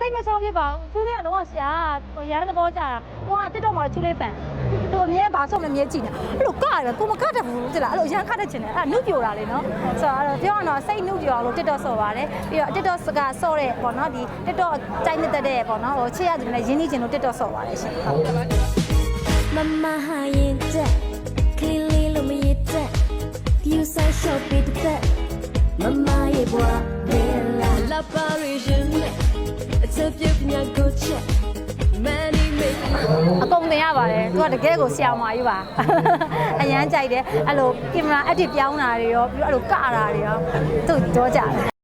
သိမဆောင်ဖြစ်ပါဘူးသူကတော့ဆရာဟိုရတဲ့ဘောကြတာဟိုကတက်တော့မှသူလေးပန်သူအမြဲပါဆုံးလည်းမြဲကြည့်နေအဲ့လိုကရတယ်ကိုမကတတ်ဘူးတိလားအဲ့လိုရမ်းခတ်တတ်ချင်တယ်အဲ့နုပြိုတာလေနော်ဆိုတော့အဲ့တော့ပြောရတော့စိတ်နုပြိုအောင်လို့တက်တော့ဆော်ပါတယ်ပြီးတော့တက်တော့စကဆော့တဲ့ပေါ့နော်ဒီတက်တော့ကြိုက်နေတဲ့တဲ့ပေါ့နော်ဟိုချစ်ရသူနဲ့ရင်းနှီးချင်လို့တက်တော့ဆော်ပါတယ်ရှင်ဟုတ်မမဟာရင်တဲ့ clean လေးလို့မရတဲ့ view side shop ပေးတဲ့မမရဲ့ဘွားဘယ်လာလာပါရီ ရပါတယ်သူကတကယ်ကိုဆရာမကြီးပါအရန်ကြိုက်တယ်အဲ့လိုကင်မရာအက်တစ်ပြောင်းတာတွေရောပြီးတော့အဲ့လိုကတာတွေရောသူ့ကြောကြတယ်